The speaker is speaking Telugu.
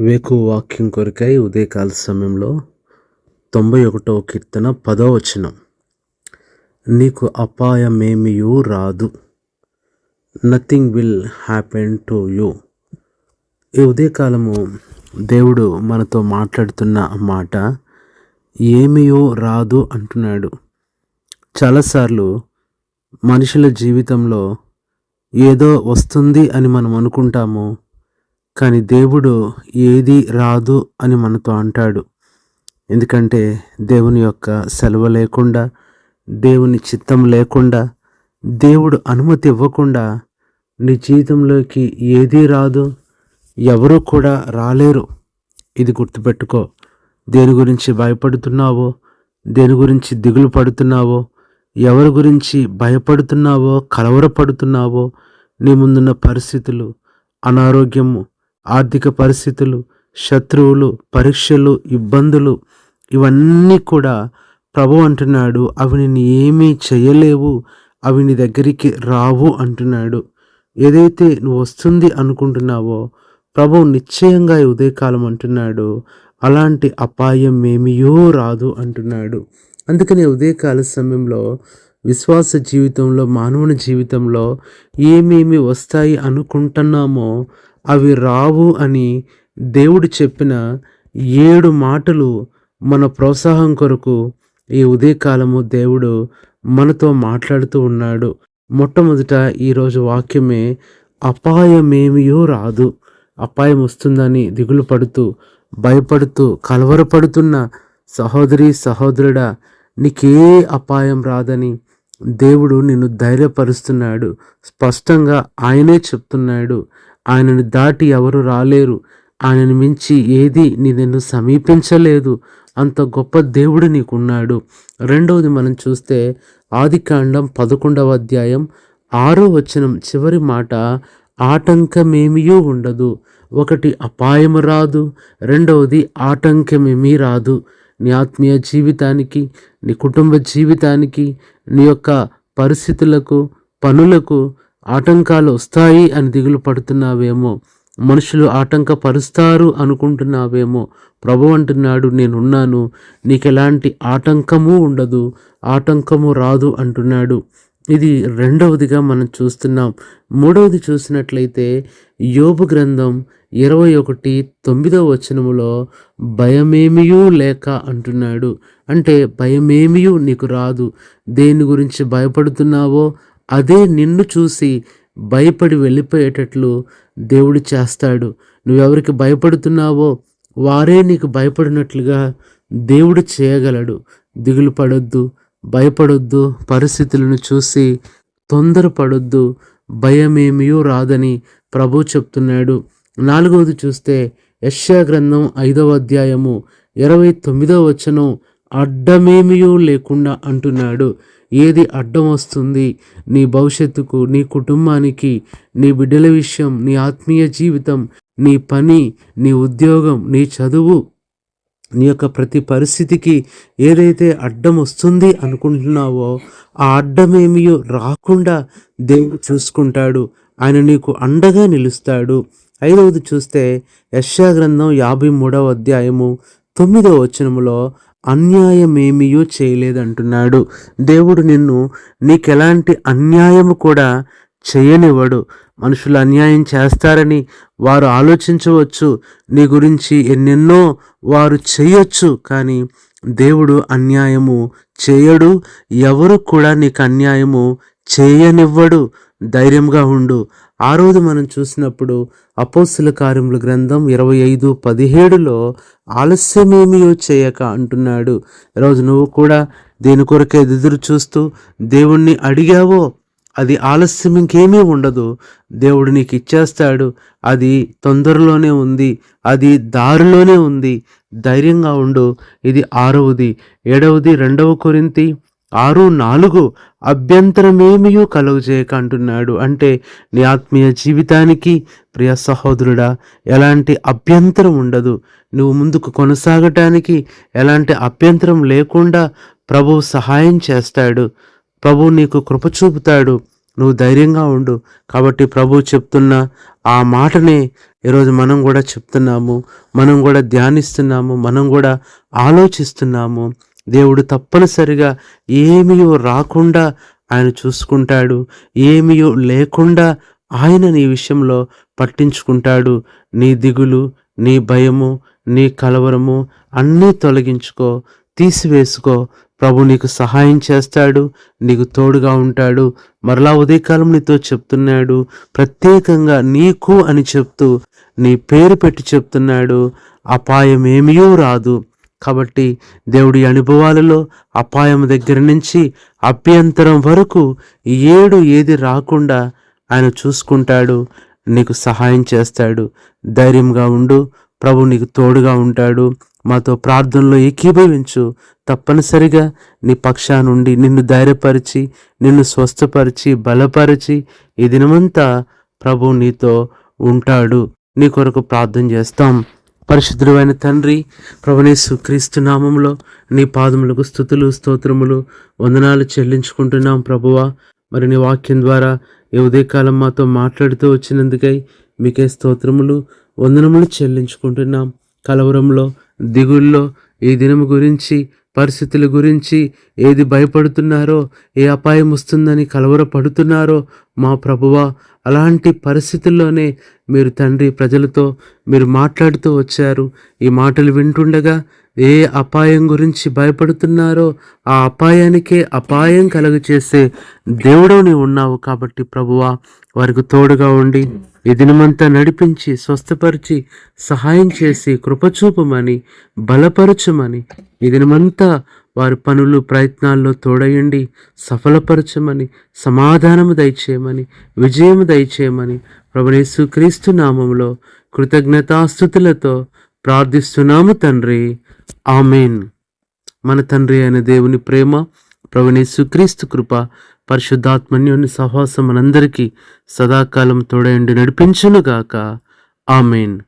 వేకు వాక్యం కొరకై ఉదయకాల సమయంలో తొంభై ఒకటో కీర్తన పదో వచనం నీకు అపాయమేమియూ రాదు. Nothing will happen to you ఈ ఉదయకాలము దేవుడు మనతో మాట్లాడుతున్న మాట ఏమియో రాదు అంటున్నాడు. చాలాసార్లు మనుషుల జీవితంలో ఏదో వస్తుంది అని మనం అనుకుంటాము. కానీ దేవుడు ఏది రాదు అని మనతో అంటాడు. ఎందుకంటే దేవుని యొక్క సెలవు లేకుండా దేవుని చిత్తం లేకుండా దేవుడు అనుమతి ఇవ్వకుండా నీ జీవితంలోకి ఏదీ రాదు ఎవరూ కూడా రాలేరు. ఇది గుర్తుపెట్టుకో. దేని గురించి భయపడుతున్నావో దేని గురించి దిగులు పడుతున్నావో ఎవరి గురించి భయపడుతున్నావో కలవరపడుతున్నావో నీ ముందున్న పరిస్థితులు అనారోగ్యము ఆర్థిక పరిస్థితులు శత్రువులు పరీక్షలు ఇబ్బందులు ఇవన్నీ కూడా ప్రభు అంటున్నాడు అవి నేను ఏమీ చేయలేవు అవి నీ దగ్గరికి రావు అంటున్నాడు. ఏదైతే నువ్వు వస్తుంది అనుకుంటున్నావో ప్రభు నిశ్చయంగా ఈ ఉదయకాలం అంటున్నాడు అలాంటి అపాయం ఏమియో రాదు అంటున్నాడు. అందుకని ఉదయకాల సమయంలో విశ్వాస జీవితంలో మానవుని జీవితంలో ఏమేమి వస్తాయి అనుకుంటున్నామో అవి రావు అని దేవుడు చెప్పిన ఏడు మాటలు మన ప్రోత్సాహం కొరకు ఈ ఉదయకాలము దేవుడు మనతో మాట్లాడుతూ ఉన్నాడు. మొట్టమొదట ఈరోజు వాక్యమే అపాయమేమియో రాదు. అపాయం వస్తుందని దిగులు పడుతూ భయపడుతూ కలవరపడుతున్న సహోదరి సహోదరుడా నీకే అపాయం రాదని దేవుడు నిన్ను ధైర్యపరుస్తున్నాడు. స్పష్టంగా ఆయనే చెప్తున్నాడు. ఆయనను దాటి ఎవరు రాలేరు. ఆయనను మించి ఏది నీ నిన్ను సమీపించలేదు. అంత గొప్ప దేవుడు నీకున్నాడు. రెండవది మనం చూస్తే ఆదికాండం పదకొండవ అధ్యాయం ఆరో వచనం చివరి మాట ఆటంకమేమియూ ఉండదు. ఒకటి అపాయము రాదు. రెండవది ఆటంకమేమీ రాదు. నీ ఆత్మీయ జీవితానికి నీ కుటుంబ జీవితానికి నీ యొక్క పరిస్థితులకు పనులకు ఆటంకాలు వస్తాయి అని దిగులు పడుతున్నావేమో. మనుషులు ఆటంకపరుస్తారు అనుకుంటున్నావేమో. ప్రభు అంటున్నాడు నేనున్నాను నీకు ఎలాంటి ఆటంకము ఉండదు ఆటంకము రాదు అంటున్నాడు. ఇది రెండవదిగా మనం చూస్తున్నాం. మూడవది చూసినట్లయితే యోబు గ్రంథం ఇరవై ఒకటి తొమ్మిదవ వచనములో భయమేమియూ లేక అంటున్నాడు. అంటే భయమేమియూ నీకు రాదు. దేని గురించి భయపడుతున్నావో అదే నిన్ను చూసి భయపడి వెళ్ళిపోయేటట్లు దేవుడు చేస్తాడు. నువ్వెవరికి భయపడుతున్నావో వారే నీకు భయపడినట్లుగా దేవుడు చేయగలడు. దిగులు పడొద్దు భయపడొద్దు పరిస్థితులను చూసి తొందరపడొద్దు భయమేమియో రాదని ప్రభు చెప్తున్నాడు. నాలుగవది చూస్తే యశ్యా గ్రంథం ఐదవ అధ్యాయము ఇరవై తొమ్మిదవ వచనం అడ్డమేమియో లేకుండా అంటున్నాడు. ఏది అడ్డం వస్తుంది? నీ భవిష్యత్తుకు నీ కుటుంబానికి నీ బిడ్డల విషయం నీ ఆత్మీయ జీవితం నీ పని నీ ఉద్యోగం నీ చదువు నీ యొక్క ప్రతి పరిస్థితికి ఏదైతే అడ్డం వస్తుంది అనుకుంటున్నావో ఆ అడ్డమేమియో రాకుండా దేవుడు చూసుకుంటాడు. ఆయన నీకు అండగా నిలుస్తాడు. ఐదవది చూస్తే యశా గ్రంథం యాభై మూడవ అధ్యాయము తొమ్మిదవ వచనములో అన్యాయమేమియో చేయలేదంటున్నాడు. దేవుడు నిన్ను నీకెలాంటి అన్యాయము కూడా చేయనివ్వడు. మనుషులు అన్యాయం చేస్తారని వారు ఆలోచించవచ్చు. నీ గురించి ఎన్నెన్నో వారు చేయొచ్చు కానీ దేవుడు అన్యాయము చేయడు. ఎవరు కూడా నీకు అన్యాయము చేయనివ్వడు. ధైర్యంగా ఉండు. ఆ రోజు మనం చూసినప్పుడు అపోస్తుల కార్యముల గ్రంథం ఇరవై ఐదు పదిహేడులో ఆలస్యమేమియో చేయక అంటున్నాడు. ఈరోజు నువ్వు కూడా దేని కొరకే ఎదురు చూస్తూ దేవుణ్ణి అడిగావో? అది ఆలస్యం ఇంకేమీ ఉండదు. దేవుడు నీకు ఇచ్చేస్తాడు. అది తొందరలోనే ఉంది. అది దారిలోనే ఉంది. ధైర్యంగా ఉండు. ఇది ఆరవది. ఏడవది? రెండవ కొరింతి ఆరు నాలుగు అభ్యంతరమేమియూ కలుగు అంటున్నాడు. అంటే నీ ఆత్మీయ జీవితానికి ప్రియ సహోదరుడా ఎలాంటి అభ్యంతరం ఉండదు. నువ్వు ముందుకు కొనసాగటానికి ఎలాంటి అభ్యంతరం లేకుండా ప్రభు సహాయం చేస్తాడు. ప్రభు నీకు కృప చూపుతాడు. నువ్వు ధైర్యంగా ఉండు. కాబట్టి ప్రభు చెప్తున్న ఆ మాటనే ఈరోజు మనం కూడా చెప్తున్నాము. మనం కూడా ధ్యానిస్తున్నాము. మనం కూడా ఆలోచిస్తున్నాము. దేవుడు తప్పనిసరిగా ఏమీయో రాకుండా ఆయన చూసుకుంటాడు ఏమీయో లేకుండా ఆయన నీ విషయంలో పట్టించుకుంటాడు. నీ దిగులు నీ భయము నీ కలవరము అన్నీ తొలగించుకో తీసివేసుకో. ప్రభు నీకు సహాయం చేస్తాడు నీకు తోడుగా ఉంటాడు. మరలా ఉదయకాలం నీతో చెప్తున్నాడు ప్రత్యేకంగా నీకు అని చెప్తూ నీ పేరు పెట్టి చెప్తున్నాడు అపాయం ఏమీయో రాదు. కాబట్టి దేవుడి అనుభవాలలో అపాయం దగ్గర నుంచి అభ్యంతరం వరకు ఏడు ఏది రాకుండా ఆయన చూసుకుంటాడు నీకు సహాయం చేస్తాడు. ధైర్యంగా ఉండు. ప్రభు నీకు తోడుగా ఉంటాడు. మాతో ప్రార్థనలో ఏకీభవించు. తప్పనిసరిగా నీ పక్షా నుండి నిన్ను ధైర్యపరిచి నిన్ను స్వస్థపరిచి బలపరిచి ఈ దినమంతా ప్రభు నీతో ఉంటాడు. నీ కొరకు ప్రార్థన చేస్తాం. పరిశుద్ధుడైన తండ్రి ప్రభునేసు క్రీస్తు నామంలో నీ పాదములకు స్థుతులు స్తోత్రములు వందనాలు చెల్లించుకుంటున్నాం ప్రభువా. మరి నీ వాక్యం ద్వారా ఈ ఉదయకాలం మాతో మాట్లాడుతూ వచ్చినందుకై మీకే స్తోత్రములు వందనములు చెల్లించుకుంటున్నాం. కలవరంలో దిగుల్లో ఈ దినము గురించి పరిస్థితుల గురించి ఏది భయపడుతున్నారో ఏ అపాయం వస్తుందని కలవరపడుతున్నారో మా ప్రభువా అలాంటి పరిస్థితుల్లోనే మీరు తండ్రి ప్రజలతో మీరు మాట్లాడుతూ వచ్చారు. ఈ మాటలు వింటుండగా ఏ అపాయం గురించి భయపడుతున్నారో ఆ అపాయానికే అపాయం కలుగచేసే దేవుడు నీవు ఉన్నావు కాబట్టి ప్రభువా వారికి తోడుగా ఉండి. ఈ దినమంతా నడిపించి స్వస్థపరిచి సహాయం చేసి కృపచూపమని బలపరచమని ఈ దినమంతా వారి పనులు ప్రయత్నాల్లో తోడయండి సఫలపరచమని సమాధానము దయచేయమని విజయము దయచేయమని ప్రభునేసు క్రీస్తు నామంలో కృతజ్ఞతాస్థుతులతో ప్రార్థిస్తున్నాము తండ్రి. ఆమెన్. మన తండ్రి అయిన దేవుని ప్రేమ ప్రభునేసు క్రీస్తు కృప పరిశుద్ధాత్మన్యుని సహవాసం మనందరికీ సదాకాలం తోడయండి నడిపించునుగాక. ఆమెన్.